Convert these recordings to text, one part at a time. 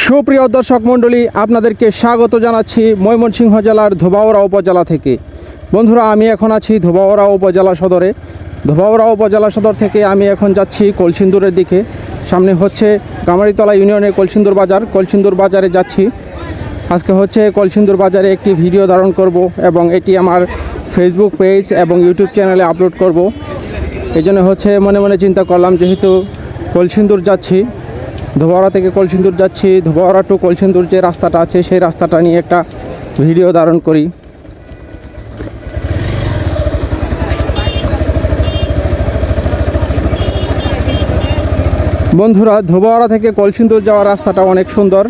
সুপ্রিয় দর্শক মণ্ডলী, আপনাদেরকে স্বাগত জানাচ্ছি ময়মনসিংহ জেলার ধোবাউড়া উপজেলা থেকে। বন্ধুরা, আমি এখন আছি ধোবাউড়া উপজেলা সদরে। ধোবাউড়া উপজেলা সদর থেকে আমি এখন যাচ্ছি কলসিন্দুরের দিকে। সামনে হচ্ছে কামারিতলা ইউনিয়নের কলসিন্দুর বাজার। কলসিন্দুর বাজারে যাচ্ছি। আজকে হচ্ছে কলসিন্দুর বাজারে একটি ভিডিও ধারণ করব এবং এটি আমার ফেসবুক পেজ এবং ইউটিউব চ্যানেলে আপলোড করব। এই জন্য হচ্ছে মনে মনে চিন্তা করলাম, যেহেতু কলসিন্দুর যাচ্ছি ধোবাওড়া থেকে কলসিন্দুর যাচ্ছি। ধোবাওড়া টু কলসিন্দুর যে রাস্তাটা আছে, সেই রাস্তাটা নিয়ে একটা ভিডিও ধারণ করি। বন্ধুরা ধোবাওড়া থেকে কলসিন্দুর যাওয়ার রাস্তাটা অনেক সুন্দর।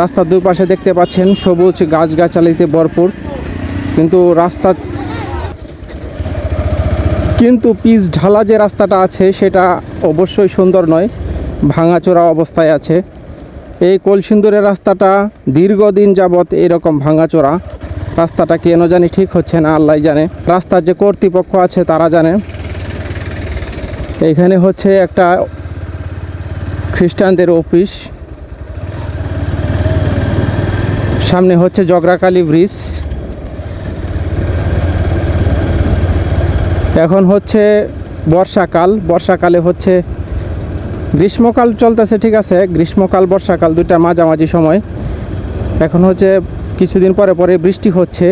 রাস্তার দুই পাশে দেখতে পাচ্ছেন সবুজ গাছগাছালিতে ভরপুর। কিন্তু রাস্তা কিন্তু পিচ ঢালা যে রাস্তাটা আছে, সেটা অবশ্যই সুন্দর নয়। ভাঙাচোরা অবস্থায় আছে। এই কলসিন্দুরের রাস্তাটা দীর্ঘদিন যাবৎ এরকম ভাঙাচোরা। রাস্তাটা কেন জানি ঠিক হচ্ছে না, আল্লাহ জানে। রাস্তার যে কর্তৃপক্ষ আছে, তারা জানে। এখানে হচ্ছে একটা খ্রিস্টানদের অফিস। সামনে হচ্ছে জগরাকালী ব্রিজ। এখন হচ্ছে বর্ষাকাল। বর্ষাকালে হচ্ছে গ্রীষ্মকাল চলতেছে, ঠিক আছে। গ্রীষ্মকাল, বর্ষাকাল দুইটা মাঝামাঝি সময়। এখন হচ্ছে কিছুদিন পরে পরে বৃষ্টি হচ্ছে।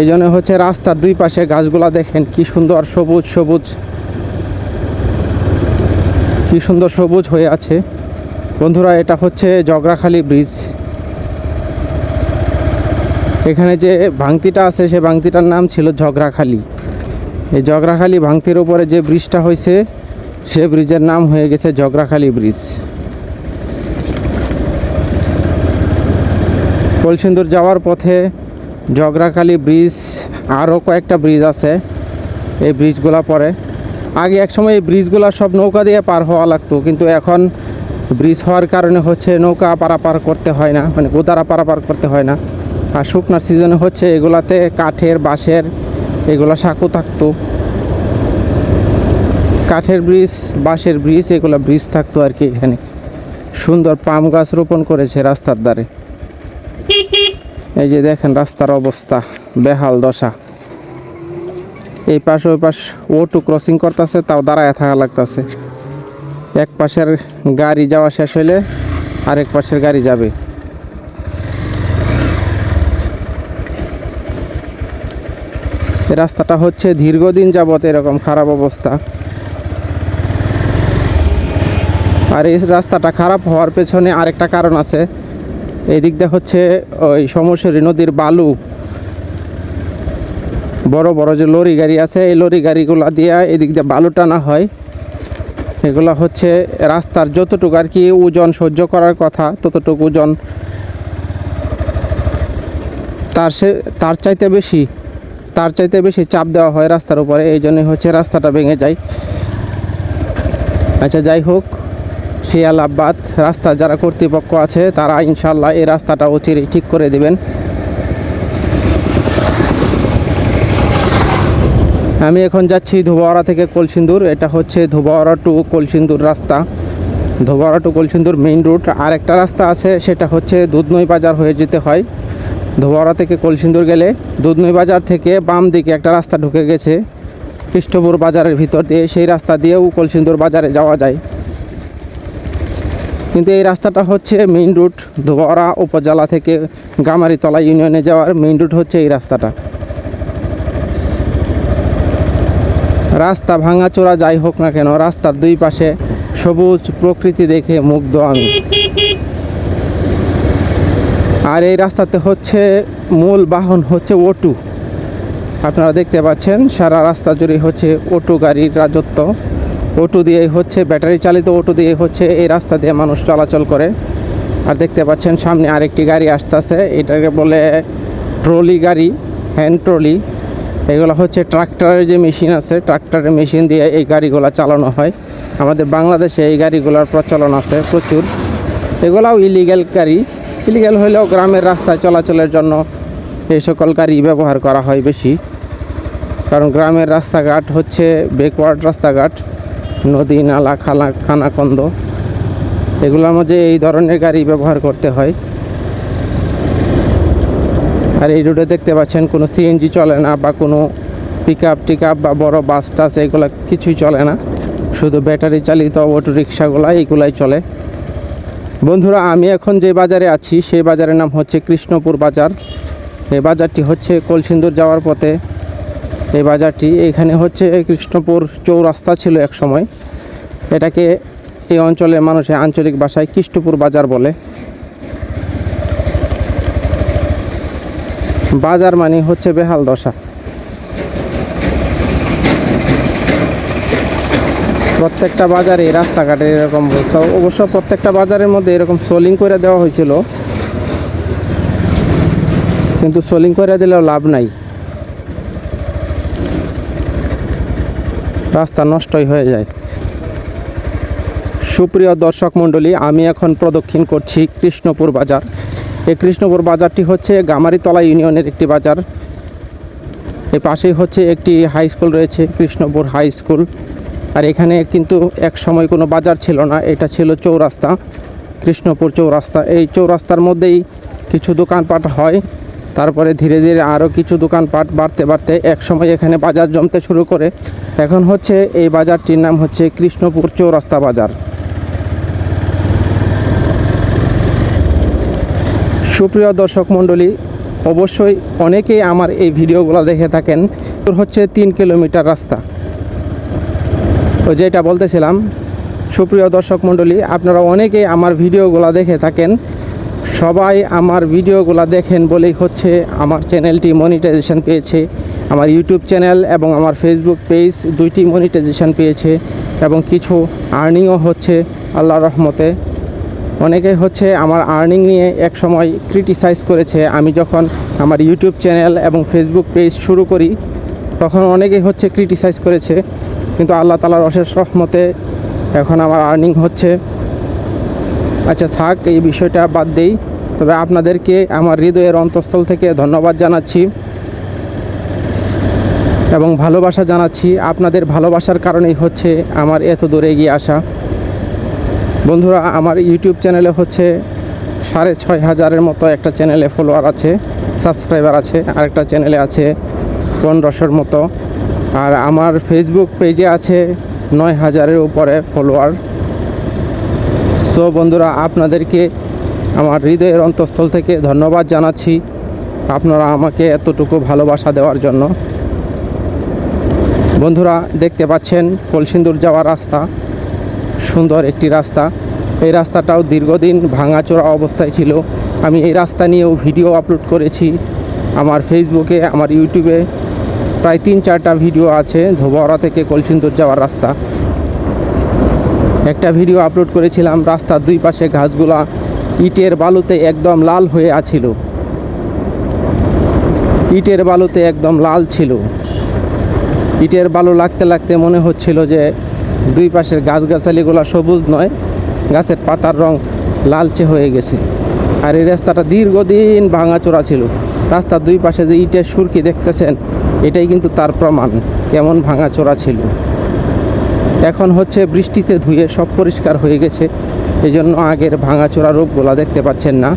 এই জন্য হচ্ছে রাস্তার দুই পাশে গাছগুলা দেখেন, কি সুন্দর সবুজ সবুজ। কি সুন্দর সবুজ হয়ে আছে। বন্ধুরা, এটা হচ্ছে জগরাখালী ব্রিজ। এখানে যে ভাঙতিটা আছে, সে ভাঙতিটার নাম ছিল ঝগড়াখালী এই জগরাখালী ভাঙতির উপরে যে ব্রিজটা হয়েছে সে ব্রিজের নাম হয়ে গেছে জগরাখালী ব্রিজ। কলসিন্দুর যাওয়ার পথে জগরাখালী ব্রিজ, আরও কয়েকটা ব্রিজ আছে এই ব্রিজগুলা পরে। আগে একসময় এই ব্রিজগুলা সব নৌকা দিয়ে পার হওয়া লাগতো, কিন্তু এখন ব্রিজ হওয়ার কারণে হচ্ছে নৌকা পারাপার করতে হয় না মানে গোদারা পারাপার করতে হয় না। আর শুকনার সিজনে হচ্ছে এগুলাতে কাঠের, বাঁশের এগুলা সাঁকো থাকতো। কাঠের ব্রিজ, বাঁশের ব্রিজ, এগুলো ব্রিজ থাকতো আর কি এখানে। সুন্দর পাম গাছ রোপণ করেছে রাস্তার ধারে। এই যে দেখেন রাস্তার অবস্থা, বেহাল দশা। এই পাশ ওই পাশ ওটু ক্রসিং করতেছে, তাও দাঁড়ায় থাকা লাগতেছে। এক পাশের গাড়ি যাওয়া শেষ হইলে আরেক পাশের গাড়ি যাবে। রাস্তাটা হচ্ছে দীর্ঘদিন যাবত এরকম খারাপ অবস্থা। আর এই রাস্তাটা খারাপ হওয়ার পেছনে আরেকটা কারণ আছে। এই দিয়ে হচ্ছে ওই সমস্যরী নদীর বালু। বড় বড় যে লরি গাড়ি আছে, এই লরি গাড়িগুলো দিয়ে এদিক দিয়ে বালু টানা হয়। এগুলো হচ্ছে রাস্তার যতটুকু আর কি ওজন সহ্য করার কথা, ততটুকু ওজন তার সে, তার চাইতে বেশি, তার চাইতে বেশি চাপ দেওয়া হয় রাস্তার উপরে। এই জন্যই হচ্ছে রাস্তাটা ভেঙে যায়। আচ্ছা যাই হোক। শিয়ালাবাদ রাস্তা যারা কর্তৃপক্ষ আছে, তারা ইনশাল্লাহ এই রাস্তাটা অচিরেই ঠিক করে দেবেন। আমি এখন যাচ্ছি ধোবাওড়া থেকে কলসিন্দুর, এটা হচ্ছে ধোবাওড়া টু কলসিন্দুর রাস্তা। Dhobaura to Kalsindur main route আর একটা রাস্তা আছে, সেটা হচ্ছে দুধনই বাজার হয়ে যেতে হয়। ধোবাওড়া থেকে কলসিন্দুর গেলে দুধনই বাজার থেকে বাম দিকে একটা রাস্তা ঢুকে গেছে খ্রিস্টপুর বাজারের ভিতর দিয়ে, সেই রাস্তা দিয়েও কলসিন্দুর বাজারে যাওয়া যায়। কিন্তু এই রাস্তাটা হচ্ছে মেইন রুট ধোবাওড়া উপজেলা থেকে গামারিতলা ইউনিয়নে যাওয়ার মেইন রুট হচ্ছে এই রাস্তাটা। রাস্তা ভাঙাচোরা যাই হোক না কেন, রাস্তার দুই পাশে সবুজ প্রকৃতি দেখে মুগ্ধ আমি। আর এই রাস্তাতে হচ্ছে মূল বাহন হচ্ছে অটু। আপনারা দেখতে পাচ্ছেন, সারা রাস্তা জুড়ে হচ্ছে অটো গাড়ির রাজত্ব। অটো দিয়ে হচ্ছে, ব্যাটারি চালিত অটো দিয়ে হচ্ছে, এই রাস্তা দিয়ে মানুষ চলাচল করে। আর দেখতে পাচ্ছেন, সামনে আরেকটি গাড়ি আসতেছে, এটাকে বলে ট্রলি গাড়ি, হ্যান্ড ট্রলি। এগুলো হচ্ছে ট্রাক্টরের যে মেশিন আছে, ট্রাক্টরের মেশিন দিয়ে এই গাড়িগুলো চালানো হয়। আমাদের বাংলাদেশে এই গাড়িগুলোর প্রচলন আছে প্রচুর। এগুলাও ইলিগ্যাল গাড়ি। ইলিগ্যাল হলেও গ্রামের রাস্তায় চলাচলের জন্য এই সকল গাড়ি ব্যবহার করা হয় বেশি। কারণ গ্রামের রাস্তাঘাট হচ্ছে ব্যাকওয়ার্ড রাস্তাঘাট। নদী, নালা, খালা খানাকন্দ এগুলোর মধ্যে এই ধরনের গাড়ি ব্যবহার করতে হয়। আর এই রোডে দেখতে পাচ্ছেন, কোনো সিএনজি চলে না বা কোনো পিক আপ টিক আপ বা বড় বাস, টাস, এগুলো কিছুই চলে না। শুধু ব্যাটারি চালিত অটো রিক্সাগুলো এইগুলাই চলে। বন্ধুরা, আমি এখন যে বাজারে আছি, সেই বাজারের নাম হচ্ছে কৃষ্ণপুর বাজার। এই বাজারটি হচ্ছে কলসিন্দুর যাওয়ার পথে। এই বাজারটি এখানে হচ্ছে কৃষ্ণপুর চৌরাস্তা ছিল এক সময়। এটাকে এই অঞ্চলের মানুষের আঞ্চলিক ভাষায় কৃষ্ণপুর বাজার বলে। বাজার মানে হচ্ছে বেহাল দশা। প্রত্যেকটা বাজারে রাস্তাঘাটে এরকম অবস্থা। অবশ্য প্রত্যেকটা বাজারের মধ্যে এরকম সোলিং করে দেওয়া হয়েছিল। কিন্তু সোলিং করে দিলেও লাভ নাই। রাস্তা নষ্টই হয়ে যায়। সুপ্রিয় দর্শক মণ্ডলী, আমি এখন প্রদক্ষিণ করছি কৃষ্ণপুর বাজার। এই কৃষ্ণপুর বাজারটি হচ্ছে গামারিতলা ইউনিয়নের একটি বাজার। এর পাশেই হচ্ছে একটি হাই স্কুল রয়েছে, কৃষ্ণপুর হাই স্কুল আর এখানে কিন্তু এক সময় কোনো বাজার ছিল না, এটা ছিল চৌরাস্তা, কৃষ্ণপুর চৌরাস্তা। এই চৌরাস্তার মধ্যেই কিছু দোকানপাট হয়। তারপরে ধীরে ধীরে আরও কিছু দোকানপাট বাড়তে বাড়তে এক সময় এখানে বাজার জমতে শুরু করে। এখন হচ্ছে এই বাজারটির নাম হচ্ছে কৃষ্ণপুর চৌরাস্তা বাজার। সুপ্রিয় দর্শক মণ্ডলী, অবশ্যই অনেকেই আমার এই ভিডিওগুলো দেখে থাকেন। হচ্ছে তিন কিলোমিটার রাস্তা। তো যেটা বলতেছিলাম, সুপ্রিয় দর্শক মণ্ডলী, আপনারা অনেকেই আমার ভিডিওগুলো দেখে থাকেন। সবাই আমার ভিডিওগুলো দেখেন বলেই হচ্ছে আমার চ্যানেলটি মনিটাইজেশন পেয়েছে। আমার ইউটিউব চ্যানেল এবং আমার ফেসবুক পেজ দুইটি মনিটাইজেশন পেয়েছে এবং কিছু আর্নিংও হচ্ছে আল্লাহ রহমতে। অনেকে হচ্ছে আমার আর্নিং নিয়ে এক সময় ক্রিটিসাইজ করেছে। আমি যখন আমার ইউটিউব চ্যানেল এবং ফেসবুক পেজ শুরু করি, তখন অনেকেই হচ্ছে ক্রিটিসাইজ করেছে। কিন্তু আল্লাহ তালার অশেষ রহমতে এখন আমার আর্নিং হচ্ছে। আচ্ছা থাক, এই বিষয়টা বাদ দেই। তবে আপনাদেরকে আমার হৃদয়ের অন্তঃস্থল থেকে ধন্যবাদ জানাচ্ছি এবং ভালোবাসা জানাচ্ছি। আপনাদের ভালোবাসার কারণেই হচ্ছে আমার এত দূরে এগিয়ে আসা। বন্ধুরা, আমার ইউটিউব চ্যানেলে হচ্ছে সাড়ে ছয় হাজারের মতো একটা চ্যানেলে ফলোয়ার আছে, সাবস্ক্রাইবার আছে, আর একটা চ্যানেলে আছে পনেরোশোর মতো। আর আমার ফেসবুক পেজে আছে নয় হাজারের উপরে ফলোয়ার। সো বন্ধুরা, আপনাদেরকে আমার হৃদয়ের অন্তঃস্থল থেকে ধন্যবাদ জানাচ্ছি। আপনারা আমাকে এতটুকু ভালোবাসা দেওয়ার জন্য। বন্ধুরা, দেখতে পাচ্ছেন কলসিন্দুর যাওয়ার রাস্তা। সুন্দর একটি রাস্তা। এই রাস্তাটাও দীর্ঘদিন ভাঙাচোরা অবস্থায় ছিল। আমি এই রাস্তা নিয়েও ভিডিও আপলোড করেছি। আমার ফেসবুকে, আমার ইউটিউবে প্রায় তিন চারটা ভিডিও আছে ধোবাওড়া থেকে কলসিন্দুর যাওয়ার রাস্তা। একটা ভিডিও আপলোড করেছিলাম, রাস্তার দুই পাশে ঘাসগুলা ইটের বালুতে একদম লাল হয়ে আছিল। ইটের বালুতে একদম লাল ছিল। ইটের বালু লাগতে লাগতে মনে হচ্ছিল যে দুই পাশের গাছগাছালিগুলো সবুজ নয়, গাছের পাতার রং লালচে হয়ে গেছে। আর এই রাস্তাটা দীর্ঘদিন ভাঙাচোরা ছিল। রাস্তার দুই পাশে যে ইটের সুরকি দেখতেছেন, এটাই কিন্তু তার প্রমাণ, কেমন ভাঙাচোরা ছিল। এখন হচ্ছে বৃষ্টিতে ধুয়ে সব পরিষ্কার হয়ে গেছে। এই জন্য আগের ভাঙাচোরা রূপগুলো দেখতে পাচ্ছেন না।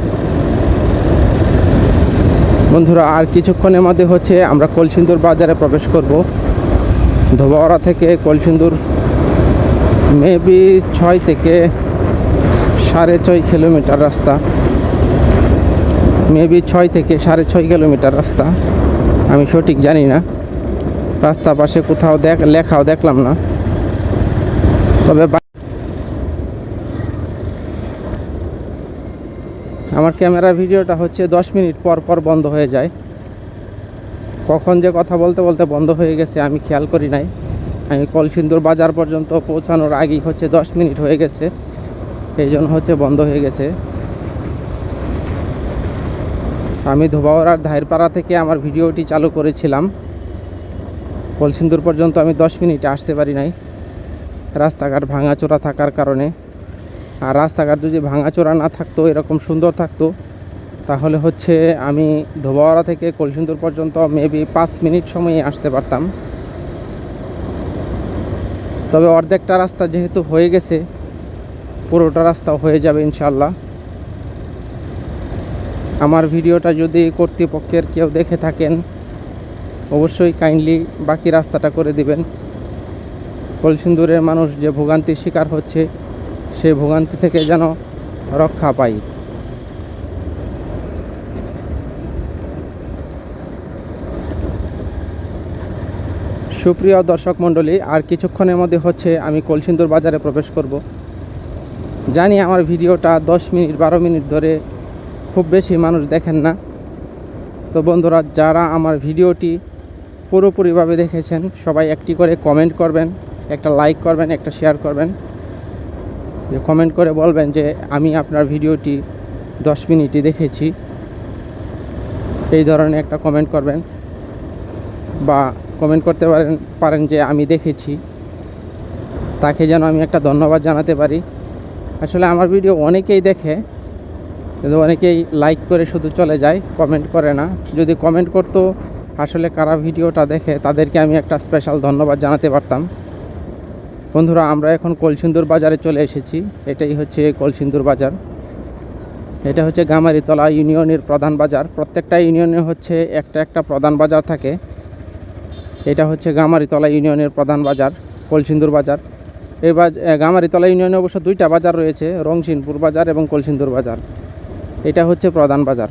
বন্ধুরা, আর কিছুক্ষণের মধ্যে হচ্ছে আমরা কলসিন্দুর বাজারে প্রবেশ করব। ধোবাওড়া থেকে কলসিন্দুর, মেবি ছয় থেকে সাড়ে ছয় কিলোমিটার রাস্তা। মেবি ছয় থেকে সাড়ে ছয় কিলোমিটার রাস্তা। আমি সঠিক জানি না। রাস্তা পাশে কোথাও দেখ লেখাও দেখলাম না। তবে আমার ক্যামেরা ভিডিওটা হচ্ছে দশ মিনিট পর পর বন্ধ হয়ে যায়। কখন যে কথা বলতে বলতে বন্ধ হয়ে গেছে আমি খেয়াল করি নাই। আমি কলসিন্দুর বাজার পর্যন্ত পৌঁছানোর আগেই হচ্ছে দশ মিনিট হয়ে গেছে। এই জন্য হচ্ছে বন্ধ হয়ে গেছে। আমি ধোবাওড়ার ধাইরপাড়া থেকে আমার ভিডিওটি চালু করেছিলাম। কলসিন্দুর পর্যন্ত আমি দশ মিনিটে আসতে পারি নাই। রাস্তাঘাট ভাঙাচোরা থাকার কারণে। আর রাস্তাঘাট যদি ভাঙাচোরা না থাকতো, এরকম সুন্দর থাকতো, তাহলে হচ্ছে আমি ধোবাওড়া থেকে কলসিন্দুর পর্যন্ত মেবি পাঁচ মিনিট সময়ে আসতে পারতাম। তবে অর্ধেকটা রাস্তা যেহেতু হয়ে গেছে, পুরোটা রাস্তা হয়ে যাবে ইনশাল্লাহ আমার ভিডিওটা যদি কর্তৃপক্ষের কেউ দেখে থাকেন, অবশ্যই কাইন্ডলি বাকি রাস্তাটা করে দিবেন। কলসিন্দুরের মানুষ যে ভোগান্তির শিকার হচ্ছে সেই ভোগান্তি থেকে যেন রক্ষা পাই সুপ্রিয় দর্শক মণ্ডলী, আর কিছুক্ষণের মধ্যে হচ্ছে আমি কলসিন্দুর বাজারে প্রবেশ করব। জানি আমার ভিডিওটা দশ মিনিট, বারো মিনিট ধরে খুব বেশি মানুষ দেখেন না। তো বন্ধুরা, যারা আমার ভিডিওটি পুরোপুরিভাবে দেখেছেন, সবাই একটি করে কমেন্ট করবেন। একটা লাইক করবেন, একটা শেয়ার করবেন। যে কমেন্ট করে বলবেন যে, আমি আপনার ভিডিওটি দশ মিনিটই দেখেছি। এই ধরনের একটা কমেন্ট করবেন। বা কমেন্ট করতে পারেন পারেন যে, আমি দেখেছি। তাকে যেন আমি একটা ধন্যবাদ জানাতে পারি। আসলে আমার ভিডিও অনেকেই দেখে, কিন্তু অনেকেই লাইক করে শুধু চলে যায় কমেন্ট করে না। যদি কমেন্ট করতো, আসলে কারা ভিডিওটা দেখে, তাদেরকে আমি একটা স্পেশাল ধন্যবাদ জানাতে পারতাম। বন্ধুরা, আমরা এখন কলসিন্দুর বাজারে চলে এসেছি। এটাই হচ্ছে কলসিন্দুর বাজার। এটা হচ্ছে গামারিতলা ইউনিয়নের প্রধান বাজার। প্রত্যেকটা ইউনিয়নে হচ্ছে একটা একটা প্রধান বাজার থাকে। এটা হচ্ছে গামারিতলা ইউনিয়নের প্রধান বাজার, কলসিন্দুর বাজার। এই বাজ গামারিতলা ইউনিয়নে অবশ্য দুইটা বাজার রয়েছে, রংসিনপুর বাজার এবং কলসিন্দুর বাজার। এটা হচ্ছে প্রধান বাজার।